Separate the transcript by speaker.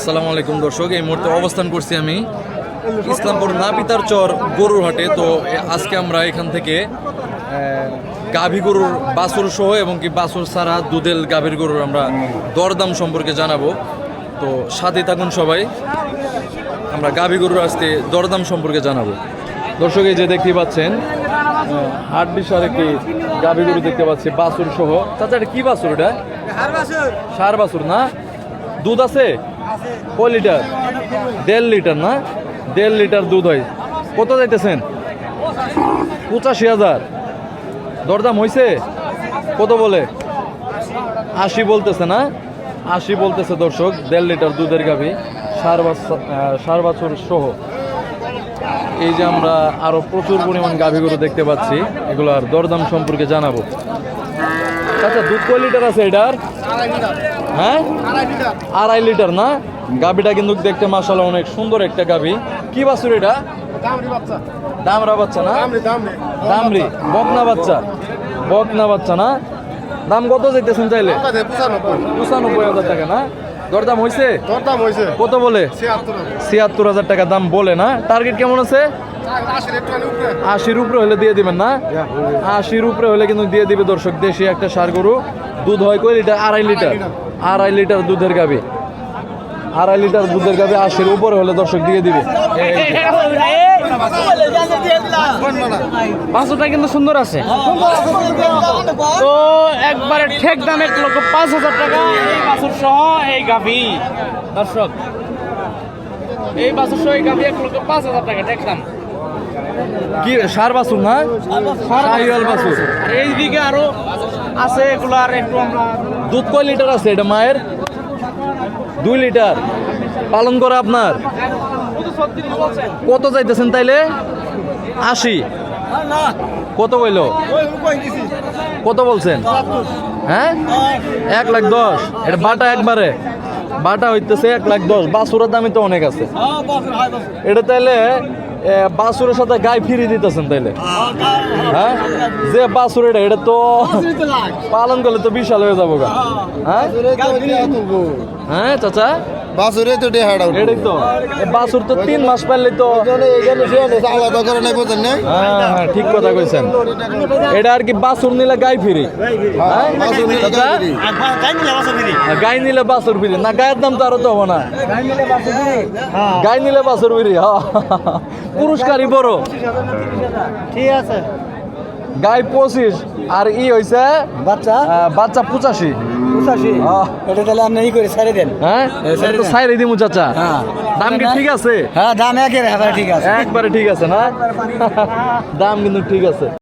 Speaker 1: আসসালামু আলাইকুম দর্শক, এই মুহূর্তে অবস্থান করছি আমি ইসলামপুর নাপিতার চর গরুর হাটে। তো আজকে আমরা এখান থেকে গাভী গরুর বাছুর সহ এবং কি বাছুর ছাড়া দুধেল গাভীর গরুর আমরা দরদাম সম্পর্কে জানাব। তো সাথে থাকুন সবাই, আমরা গাভী গরুর আজকে দরদাম সম্পর্কে জানাব। দর্শক, এই যে দেখতে পাচ্ছেন আট বিশাল একটি গাভী গরু দেখতে পাচ্ছি, বাছুর সহ। এটা কি বাছুর এটা? সার বাছুর না? দুধ আছে? কয় লিটার? দেড় লিটার না? দেড় লিটার দুধ হয়। কত যাইতেছেন? পঁচাশি হাজার। দরদাম হয়েছে কত বলে? আশি বলতেছে না? আশি বলতেছে দর্শক, দেড় লিটার দুধের গাভি, সার বছর সহ। এই যে আমরা আরও প্রচুর পরিমাণ গাভী গরু দেখতে পাচ্ছি, এগুলো আর দরদাম সম্পর্কে জানাব। আচ্ছা দুধ কয় লিটার আছে এটার? হ্যাঁ? আড়াই লিটার না? গাভিটা কিন্তু দেখতে মাসাল্লাহ অনেক সুন্দর একটা গাভি। কি বাছুর এটা? দামরা বাচ্চা। না? দামরি বকনা বাচ্চা। বকনা বাচ্চা না? দাম কত যাইতেছেন চাইলে? পঁচানব্বই। হাজার টাকা না? দরদাম হয়েছে কত বলে? ছিয়াত্তর হাজার টাকা দাম বলে না? টার্গেট কেমন আছে? আশির উপরে হলে দিয়ে দিবেন না? আশির উপরে হলে কিন্তু দিয়ে দিবে দর্শক দেশি একটা সার গরু। দুধ হয় কয় লিটার? আড়াই লিটার। আড়াই লিটার দুধের গাবি। আড়াই লিটার দুধের গাবি আশির উপরে হলে দর্শক দিয়ে দিবে।
Speaker 2: বাসুটা কিন্তু সুন্দর আছে। তো একবারে ঠেক দাম এক লক্ষ পাঁচ হাজার টাকা। এই বাসুর সহ এই গাভি দর্শক এই বাসুর সহ এই গাভি এক লক্ষ পাঁচ হাজার টাকা ঠেক দাম।
Speaker 1: কি সার বাছুর না? শাহিওয়াল বাছুর।
Speaker 2: আর এইদিকে আরও আছে এগুলো আর একটু আমরা
Speaker 1: দুধ কয় লিটার আছে এটা মায়ের? দুই লিটার। পালন করে আপনার? কত চাইতেছেন তাইলে? আশি। কত কইল? কত বলছেন? হ্যাঁ? এক লাখ দশ। এটা বাটা একবারে। বাটা হইতেছে এক লাখ দশ। বাসুরের দামই তো অনেক আছে। এটা তাইলে বাসুরের সাথে গায়ে ফিরিয়ে দিতেছেন তাইলে? হ্যাঁ? যে বাসুর এটা এটা তো পালন করলে তো বিশাল হয়ে যাব গা। হ্যাঁ? হ্যাঁ চাচা?
Speaker 3: বাসুরে তো ডেহাড়া
Speaker 1: এটাই তো। বাসুর তো তিন মাস পারলে তো
Speaker 3: আলাদা করে নাই বোঝেন নাই
Speaker 1: হ্যাঁ হ্যাঁ ঠিক কথা কইছেন। এটা আর কি বাসুর নিলে গাই ফিরি? হ্যাঁ
Speaker 3: ফিরি।
Speaker 1: আর গাই নিলে বাসুর ফিরি। না গায়ের দাম তো আরও তো হব না। গাই নিলে বাসুর ফিরি হ্যাঁ। পুরস্কারই বড়।
Speaker 2: ঠিক আছে।
Speaker 1: গাই পঁচিশ আর ই হয়েছে
Speaker 2: বাচ্চা?
Speaker 1: বাচ্চা পঁচাশি।
Speaker 2: পঁচাশি?
Speaker 1: আহ,
Speaker 2: এটা তাহলে আপনি ই করে ছেড়ে দেন।
Speaker 1: হ্যাঁ? দিমু চাচা।
Speaker 2: হ্যাঁ।
Speaker 1: দাম কি ঠিক আছে?
Speaker 2: হ্যাঁ দাম ঠিক আছে।
Speaker 1: একবারে ঠিক আছে না? দাম কিন্তু ঠিক আছে।